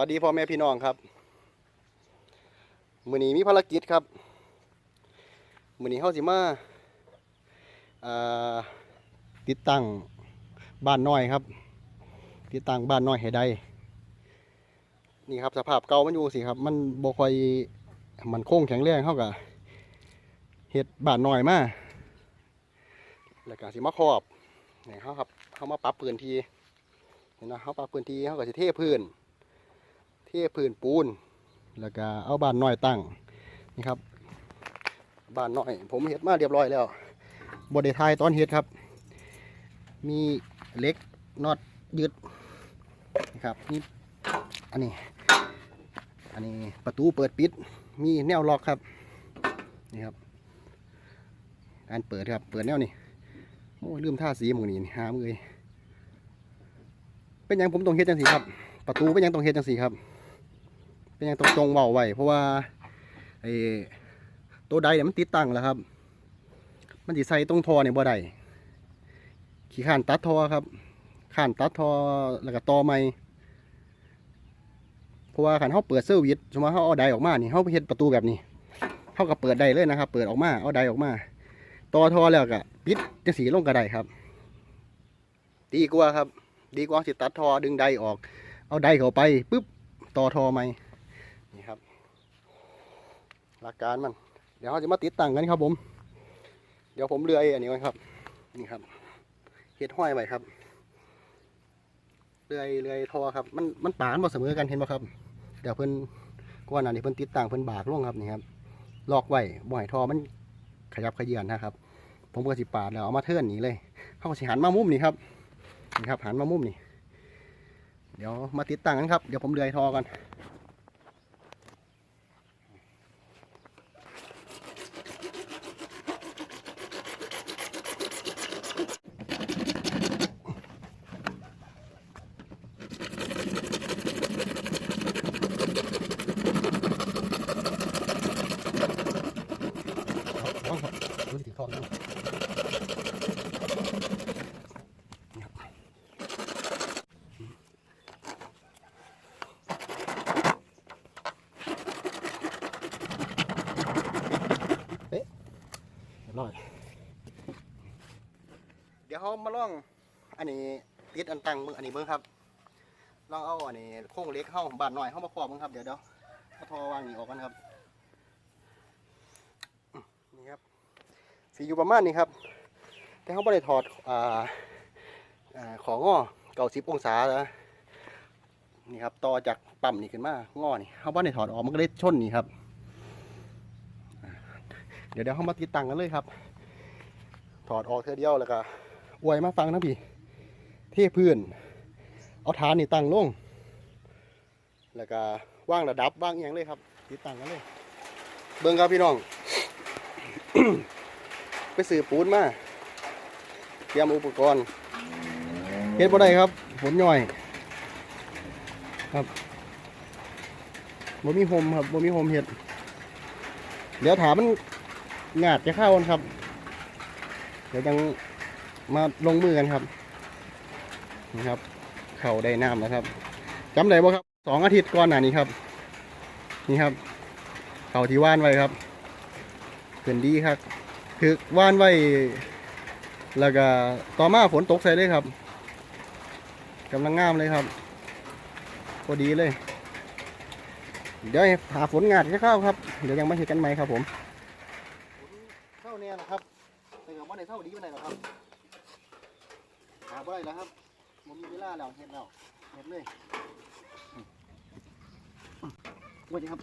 วัสดีพ่อแม่พี่น้องครับมือนี้มีภารกิจครับมือนี้เฮาสิมาาติดตั้งบ้านน้อยครับ ติดตั้งบ้านน้อยให้ได้นี่ครับสภาพเก่ามันอยู่สิครับ มันบ่ค่อยมันโค้งแข็งแรงเฮาก็เฮ็ดบ้านน้อยมาแล้วก็สิมาครอบนี่เฮาครับเฮามาปรับพื้นที่เห็นนะเฮาปรับพื้นที่เฮาก็สิเทพื้น เทพื้นปูน แล้วก็เอาบานน้อยตั้งนี่ครับบานน้อย ผมเฮ็ดมาเรียบร้อยแล้วบไดทายตอนเฮ็ดครับ มีเล็กน็อตยึดนะครับนี่อันนี้ อันนี้ประตูเปิดปิด มีแนวล็อกครับนี่ครับการเปิดครับ เปิดแนวนี่โอ้ยลืมท่าสีหมือนี่นี่หามือเลยเป็นยังผมต้องเฮ็ดจังสีครับ ประตูเป็นยังต้องเฮ็ดจังสีครับ เป็นยังต้องตรงเว้าไว้เพราะว่าไอ้ตัวใดเนี่ยมันติดตั้งแล้วครับ มันสิใส่ตรงทอเนี่ยบ่ได้ขี้ข้านตัดทอครับข้านตัดทอแล้วก็ต่อใหม่เพราะว่าคันเฮาเปิดเซอร์วิสสมมติเฮาเอาไดออกมานี่เฮาเฮ็ดประตูแบบนี้เฮาก็เปิดได้เลยนะครับ เปิดออกมาเอาไดออกมาต่อทอแล้วก็ปิดจังสีลงก็ไดครับ ดีกว่าครับ ดีกว่าสิตัดทอดึงไดออก เอาไดเข้าไปปุ๊บต่อทอไหม่ หลักการมัน เดี๋ยวเราจะมาติดตั้งกันครับผม เดี๋ยวผมเลือยอันนี้ก่อนครับ นี่ครับเฮ็ดห้อยไว้ครับเลื่อยเลื่อยทอครับ มันมันปานบ่เสมอกันเห็นบ่ครับ เดี๋ยวเพิ่นก่อนหน้านี้เพิ่นติดตั้งเพิ่นบากลงครับนี่ครับ ลอกไว้บ่ให้ทอมันขยับขยื่นนะครับ ผมก็สิปาดแล้วเอามาเทิร์นหนีเลย เข้าสิหันมามุมนี่ครับ นี่ครับหันมามุมนี่ เดี๋ยวมาติดตั้งกันครับ เดี๋ยวผมเดือยทอกันเอาครับดูสิถือทองกันนี่ครับ เรียบร้อยเดี๋ ยวเขามาลองอันนี้ติดอันตังมึงอันนี้เบิ้งครับลองเอาอันนี้โค้งเล็กเข้าบาดหน่อยเข้ามาครอบมึงครับเดี๋ยวเดี๋ยวเอาทอวางนี่ออกกันครับนี่ครับสีอยู่ประมาณนี้ครับ แต่เขาไม่ได้ถอดอ่าของงอเก่าสิบองศาแล้วนี่ครับต่อจากปั๊มนี่ขึ้นมางอนี่เขาไม่ได้ถอดออกมันก็เลยชนนี่ครับ เดี๋ยวเดี๋ยวเข้ามาติดตั้งกันเลยครับ ถอดออกเท่อเดียวแล้วก็ อวยมาฟังนะพี่ เทพื้น เอาฐานนี่ตั้งลง แล้วก็ว่างระดับว่างอย่างเลยครับติดตั้งกันเลย เบิ่งครับพี่น้อง ไปซื้อปูนมา เตรียมอุปกรณ์เฮ็ดบ่ได้ครับฝนย่อย ครับบ่มีโฮมครับบ่มีโฮมเฮ็ด เดี๋ยวถามมันงาดจะเข้ากันครับ เดี๋ยวยัง มาลงมือกันครับนี่ครับ เข่าได้น้ำแล้วครับจำได้บ่ครับสองอาทิตย์ก่อนหน้านี้ครับ นี่ครับ เข่าที่ว่านไว้ครับขึ้นดีครับคือว่านไว้ แล้วก็ต่อมาฝนตกใส่เลยครับกำลังงามเลยครับพอดีเลย เดี๋ยวหาฝนงาดจะเข้าครับ เดี๋ยวยังไม่เห็นกันไหมครับผมเท่าเนี้นะครับแต่ก็บ่ได้เท่าดีปานหรอกครับ บ่ได้แล้วครับผมมีเวลาแล้วเห็นแล้วเห็นเลยสวัสดีครับ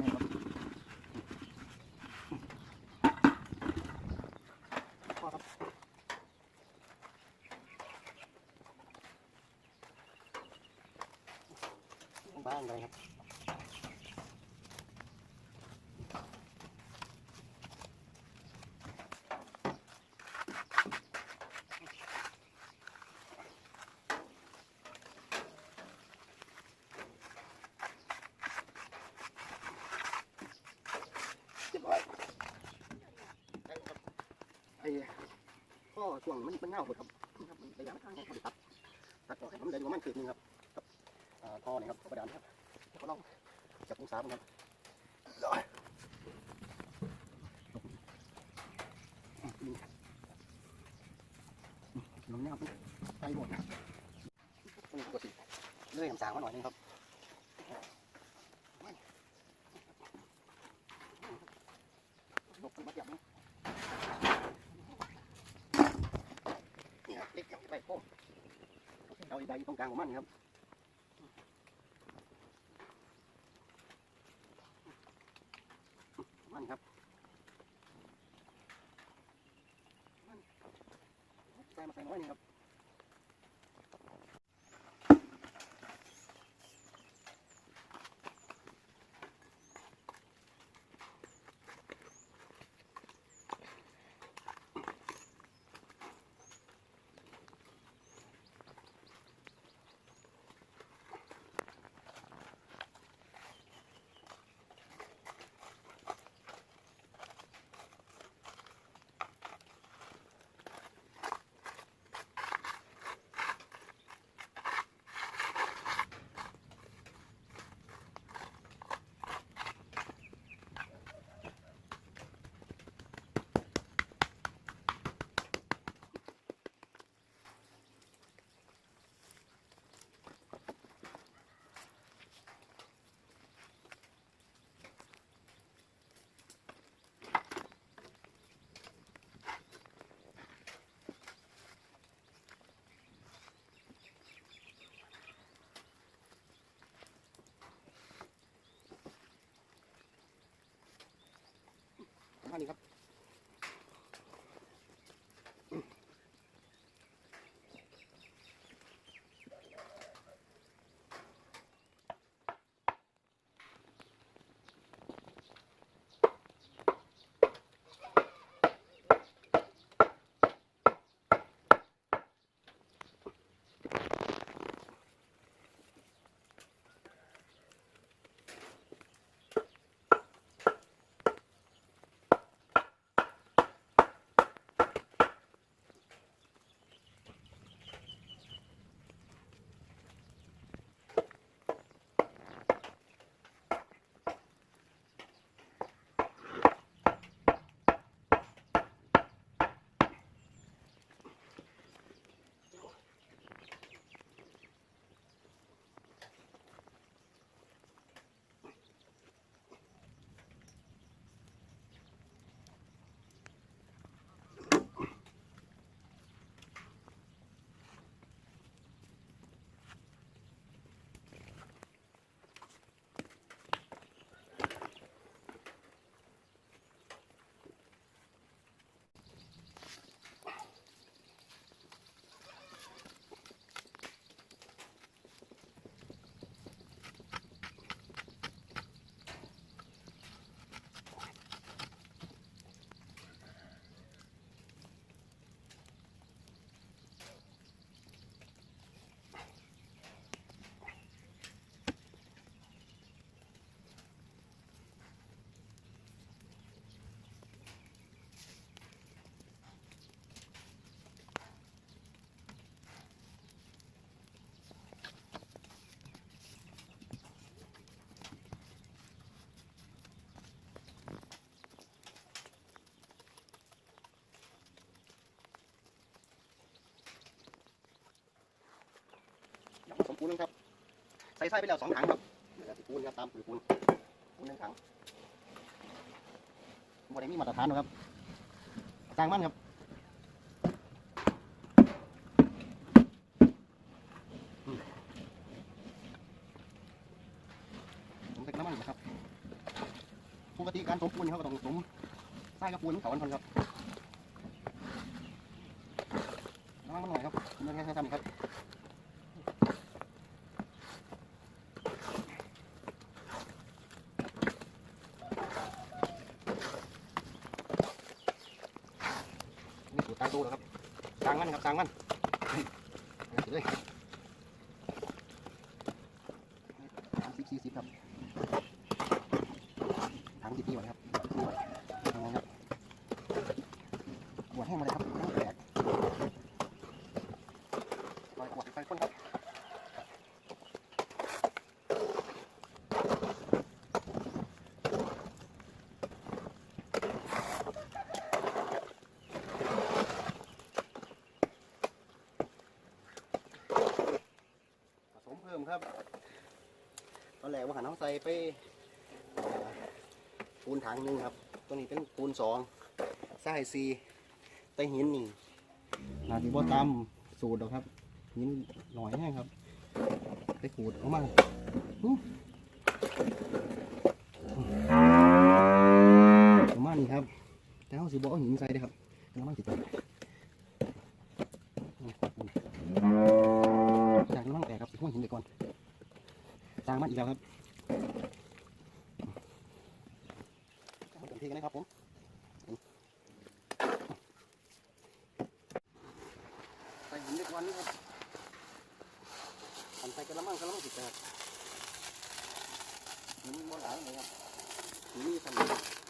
นี่ครับพ่อครับบ้านเลยครับ เรียบร้อยได้ครับไอ้ข้ อช่วงมันมันเงาหมดครับครับมันระยะทางของเขาตัดตัดออกให้ผมเลยว่ามันคืบนึงครับพอนี่ครับกระดานครับก็ลองจับองศาเหมือนกันลงเนี่ยครับไปหมดนี่ก็สิเลื่อยน้ำสางมาหน่อยนึงครับลบมาจับนี่นี่ครับเล็กจับ ไปโป้งเอาอีใบตรงกลางของมันครับ ยังผสมปูนนะครับ ใส่ไส้ไปแล้วสองถังครับสิปูนครับตามปุ๋ยปูนปูนหนึ่งถังบริมีมาตรฐานหรอกครับจ้างมันครับอืมผมใส่น้ำมันนะครับปกติการสมปูนเขาก็ต้องสมไส้กับปูนเขาอันพันครับน้ำมันหน่อยครับผมจะแค่ทำครับ นี่สูตรตางดูนะครับ ตางมันครับตางมันเอาเลยสามสิบสี่สิบครับถังสิบปีไว้ครับดูไว้เอาไว้ครับขวดแห้งมาเลยครับน้ำแตกปล่อยขวดไฟคนครับ ครับ ตอนแรกว่าหันเขาใส่ไปปูนถังหนึ่งครับ ตัวนี้เป็นปูนสองไส้ซีแต่หินนี่นาทีว่าตามสูตรหรอกครับหินหน่อยแห้งครับ ไปขูดออกมาออประมาณนี้ครับ แต่เขาสิบอกเอาหินใส่เด้ครับแล้วมันสิแตกจากน้ำมันแตกครับ หัวหินไปก่อนจางมันอีกแล้วครับเต็มที่กันนะครับผมใส่หินไปก่อนนี่ครับทำใส่กระมังกระมังสิแตกหินมันหลายเลยครับหินนี่ทำ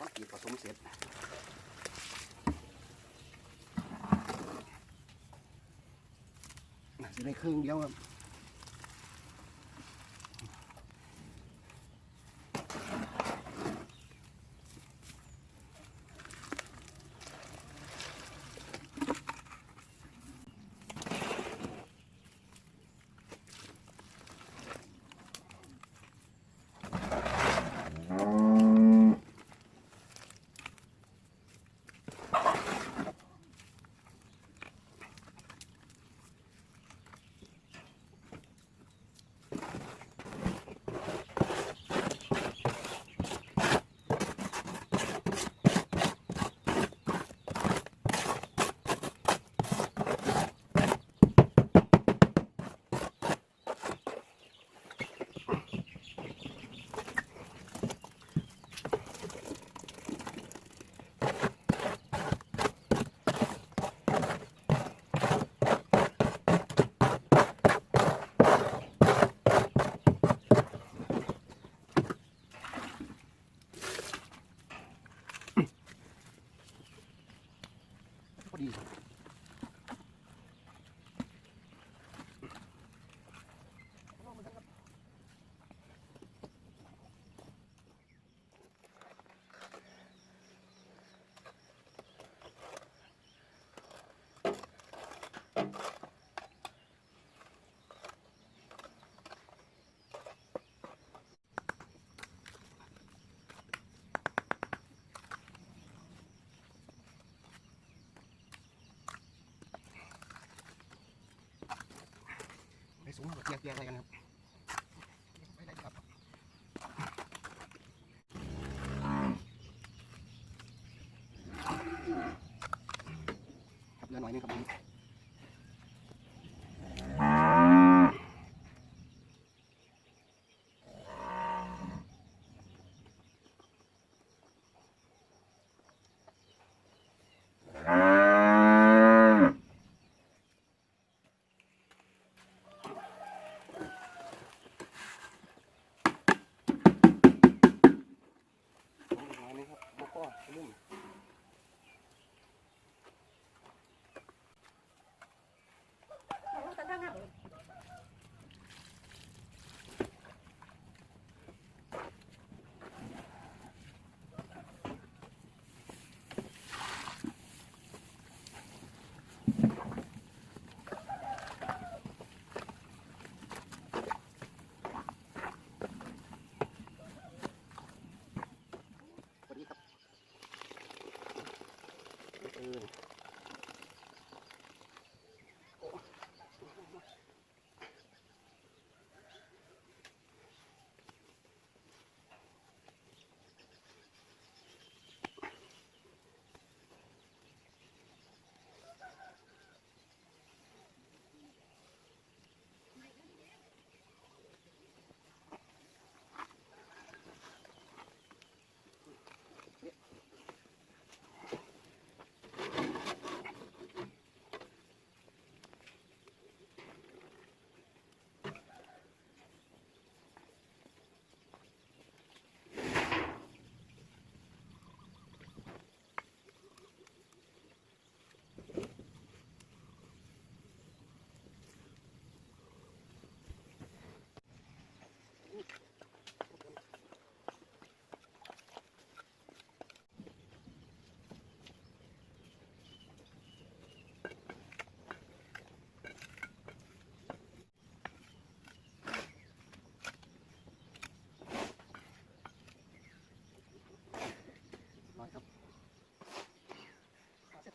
ก็กีดผสมเสร็จจะได้ครึ่งเดียวครับ สูงมากเกียร์เกียร์อะไรกันครับไปได้ครับครับเหลือหน่อยนึงครับผม ผมอีกหน่อยนึงครับบกก็ลุ่ม สวัสดีครับ เ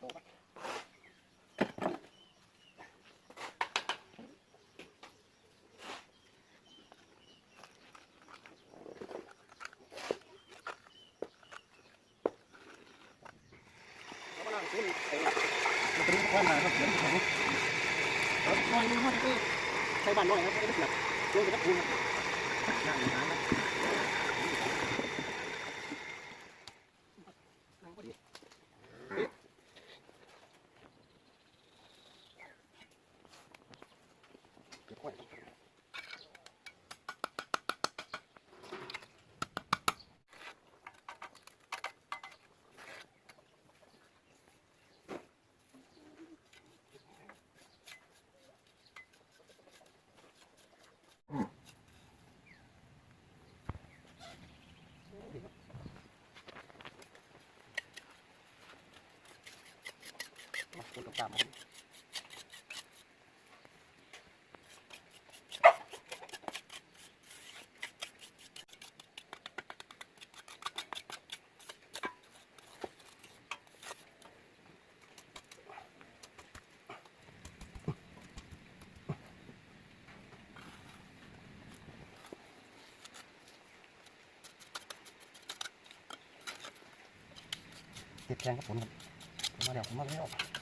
เอาเสร็จโตปะแล้วก็นั่งขึ้นไปมันเป็นข้อมาครับเดี๋ยวผมแล้วน้อยนึงห้อยไปใช้บ้านน้อยครับไม่ได้เสียบโดนกระพุ้งครับนั่งอยู่นานครับนั่งพอดี เก็บไว้มาเก็บตามเก็บแทงครับผมมาเดี๋ยวผมมาแล้ว